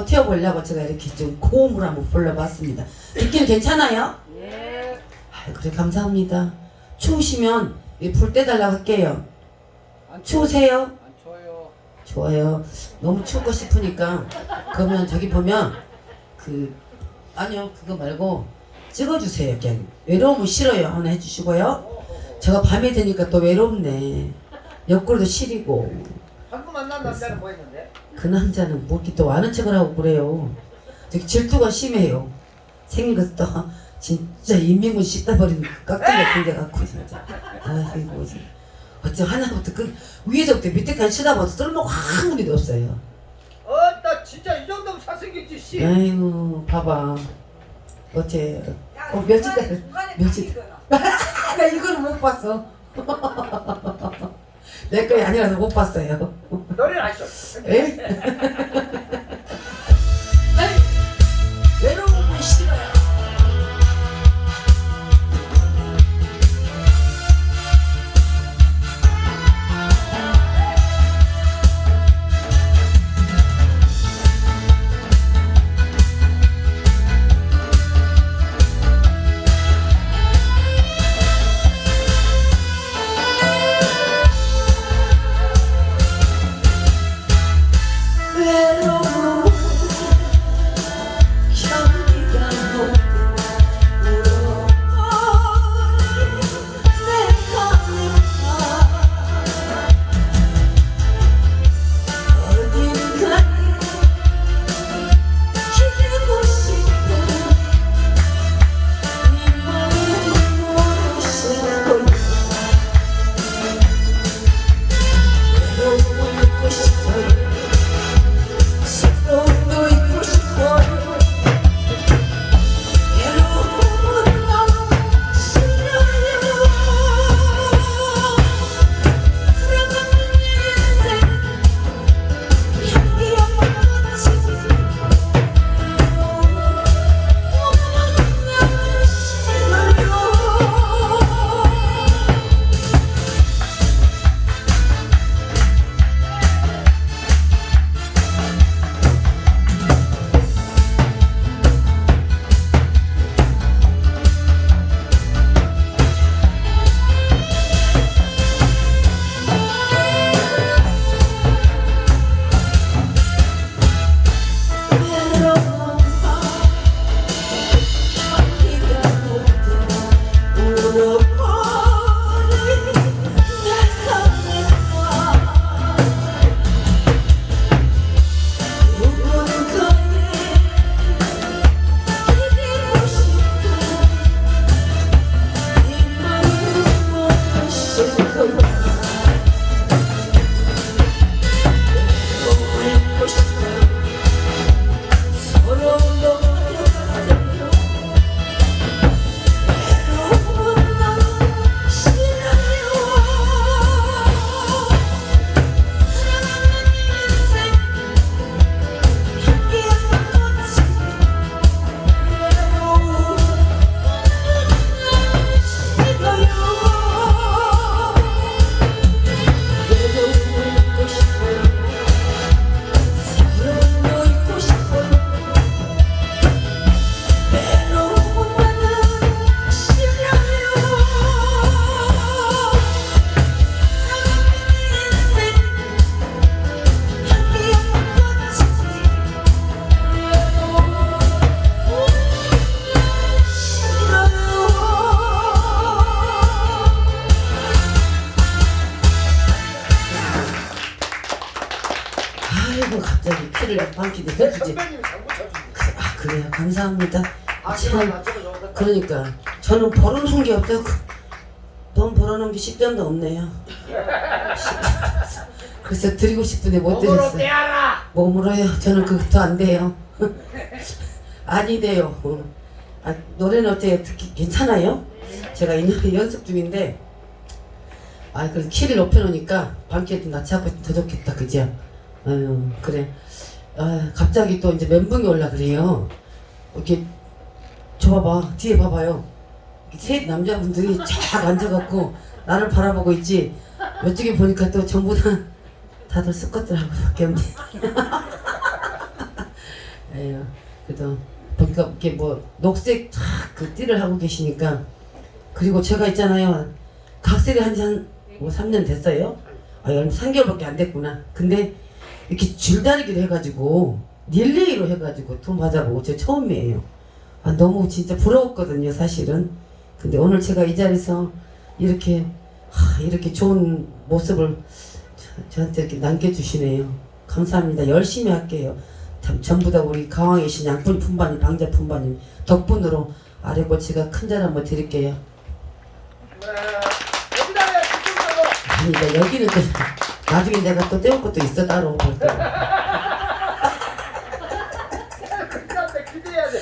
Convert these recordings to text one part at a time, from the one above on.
한번 태워보려고 제가 이렇게 좀 고음을 한번 불러봤습니다. 느낌 괜찮아요? 예. 아유, 그래 감사합니다. 추우시면 이불 떼달라고 할게요. 안 추우세요? 안 추워요. 좋아요. 너무 춥고 싶으니까 그러면 저기 보면 그 아니요 그거 말고 찍어주세요. 그냥 외로움은 싫어요. 하나 해주시고요. 제가 밤이 되니까 또 외롭네. 옆구리도 시리고 방금 만난 남자는 뭐 했는데? 그 남자는 뭐 이렇게 또 아는 척을 하고 그래요. 되게 질투가 심해요. 생긴 것도 진짜 인민군 씻다 버리는 그 깍두기가 생겨갖고 진짜. 아이고 진짜. 어째 하나부터 그 위에서부터 밑에까지 쳐다봐도 쓸모가 아무리도 없어요. 어나 진짜 이 정도면 잘생겼지 씨. 아이고 봐봐. 어째 어, 며칠까지 며칠 나 이거는 못 봤어. 내 거이 아니라서 못 봤어요. 하셔. 에? 외 돈 벌어놓은 게 10점도 없네요 10점 없어. 그래서 드리고 싶은데 못 몸으로 드렸어요 떼어라. 몸으로요 저는 그것도 안 돼요 아니 돼요 어. 아, 노래는 어때 듣기 괜찮아요? 제가 이 노래 연습 중인데 아 그래서 키를 높여놓으니까 방키에도 낯이 하고 더 좋겠다 그죠? 아유 그래 아 갑자기 또 이제 멘붕이 올라 그래요 이렇게 저 봐봐 뒤에 봐봐요 세 남자분들이 쫙 앉아갖고 나를 바라보고 있지 이쪽에 보니까 또 전부 다 다들 하고 밖에 없네 예, 그래도 보니까 이렇게 뭐 녹색 쫙그 띠를 하고 계시니까 그리고 제가 있잖아요 각설이 한지한뭐 3년 됐어요. 아, 얼마 3개월밖에 안 됐구나. 근데 이렇게 줄다리기로 해가지고 릴레이로 해가지고 돈 받아보고 제 처음이에요. 아, 너무 진짜 부러웠거든요, 사실은. 근데 오늘 제가 이 자리에서 이렇게 하, 이렇게 좋은 모습을 저, 저한테 이렇게 남겨주시네요. 감사합니다. 열심히 할게요. 참, 전부 다 우리 계신 양푼 품바님, 방자 품바님 덕분으로 아래꼬치가 큰 절 한번 드릴게요. 네. 아니, 나 여기는 또 나중에 내가 또 떼올 것도 있어 따로. 볼 때. 그다음에 기대해야 돼.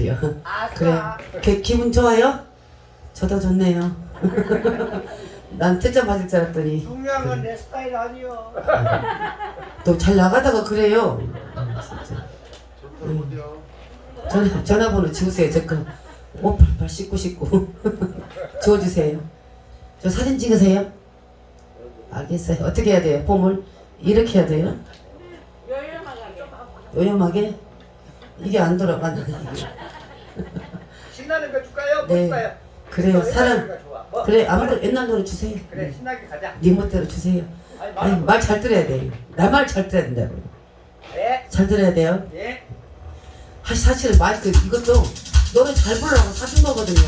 그래요. 아싸. 그래. 기, 기분 좋아요? 저도 좋네요. 난 퇴짜 맞을 줄 알았더니 동양은 내 스타일 아니요. 또 잘 나가다가 그래요. 아, 진짜. 전화, 전화번호 지우세요. 잠깐. 588 1919 지워주세요. 저 사진 찍으세요. 알겠어요. 어떻게 해야 돼요? 폼을 이렇게 해야 돼요? 요염하게? 이게 안 돌아가네. 신나는 거 줄까요? 네. 뭐 줄까요? 그래요. 좋아. 뭐? 그래 아무도 옛날 노래 주세요. 그래 신나게 가자. 네 멋대로 주세요. 아니 말. 말잘 들어야 돼. 나말 잘 들어야 된다고. 네. 잘 들어야 돼요. 예. 하- 사실 마이크 이것도 노래 잘 부르라고 사준 거거든요.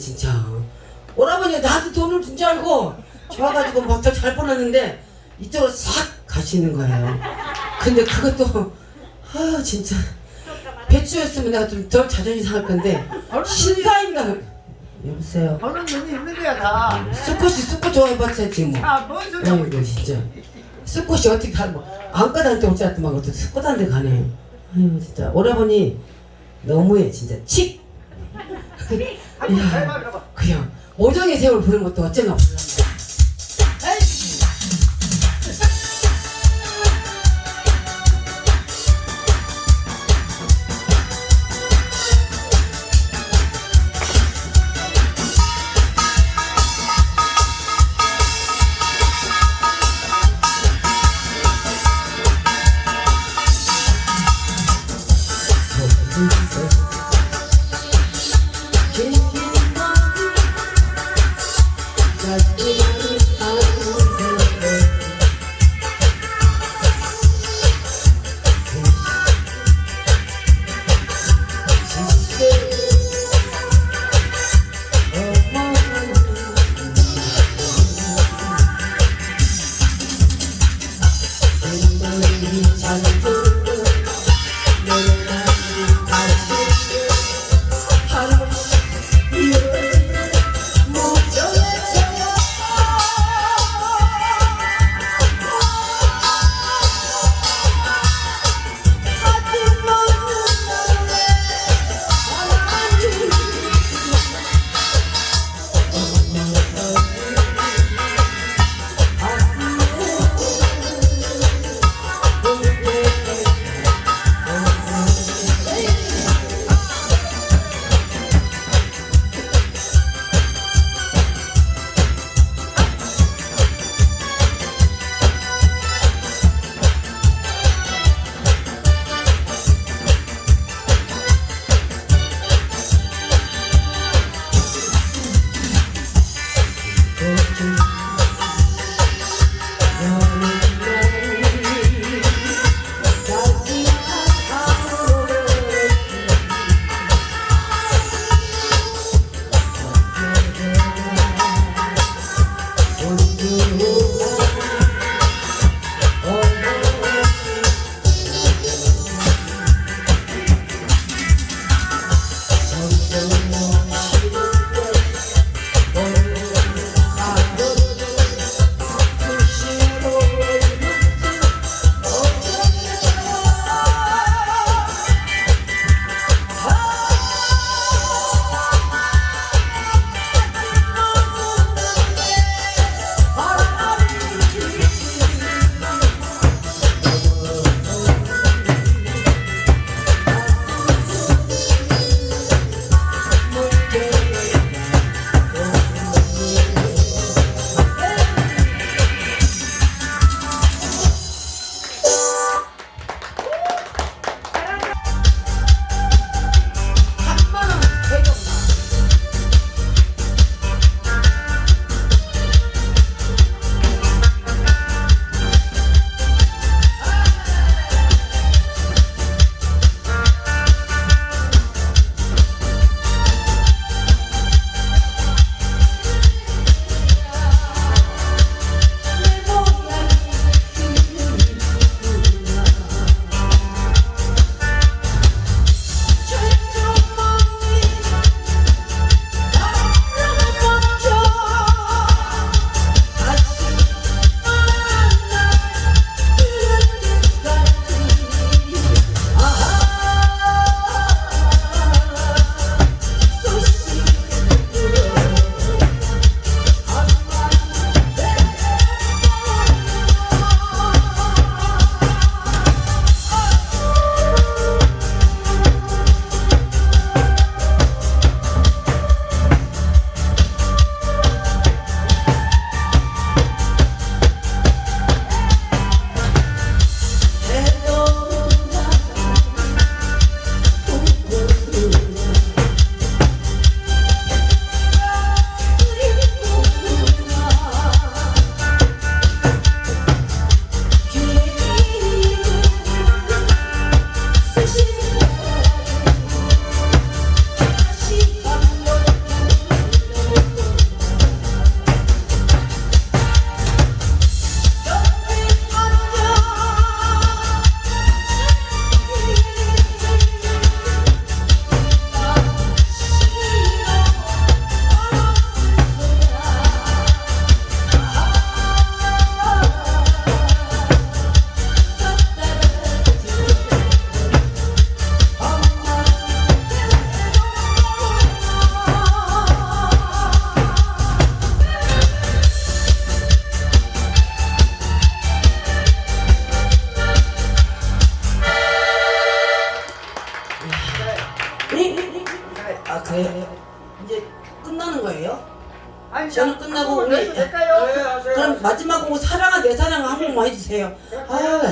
진짜. 오라버니가 나한테 돈을 준 줄 알고 좋아가지고 막더 잘 보냈는데 이쪽으로 싹 가시는 거예요. 근데 그것도 아 진짜 배추였으면 내가 좀 덜 자존심 상할 건데 신사임당 여보세요. 저는 눈이 있는 거야 다. 수컷이 수컷 좋아해봤자 뭐. 아뭔 소리야? 아이고 진짜 수꽃이 어떻게 가뭐 안과한테 올줄 알았더만 어떻게 수꽃한테 가네요 아이고 진짜 오라버니 너무해 진짜 칙. 그냥 오정의 세월 부른 것도 어쩌나 몰랐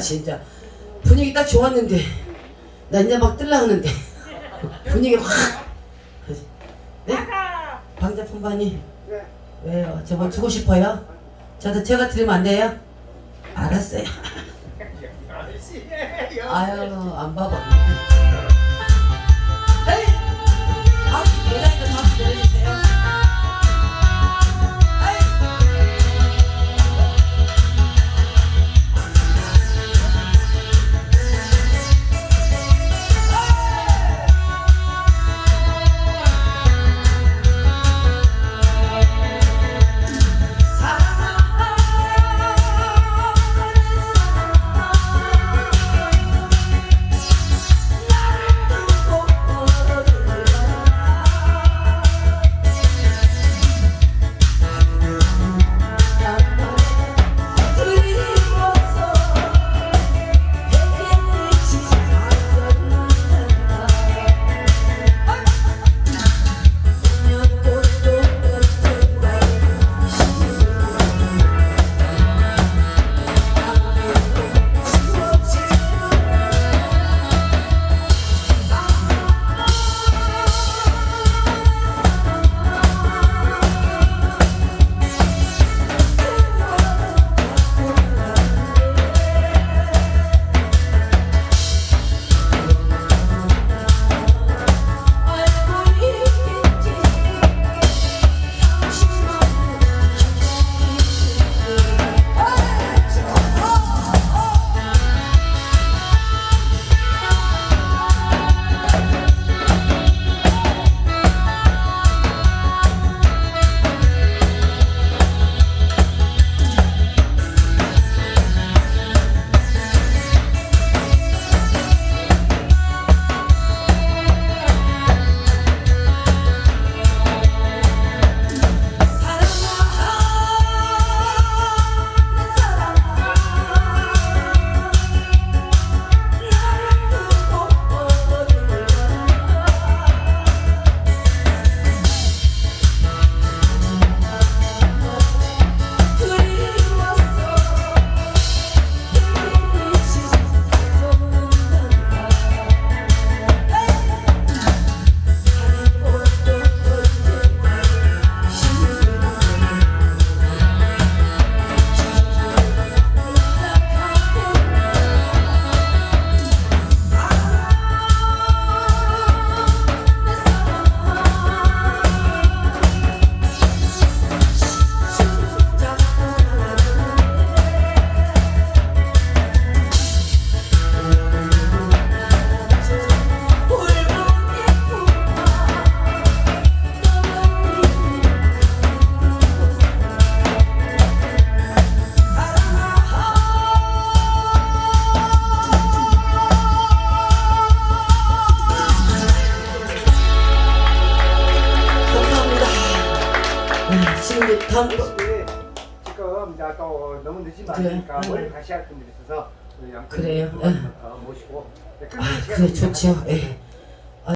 진짜 분위기 딱 좋았는데 나 이제 막 뜰라 하는데 분위기 확방자품반이 네? 네. 왜요? 저번 주고 싶어요? 저도 제가 드리면 안 돼요? 알았어요 아유 안 봐봐 行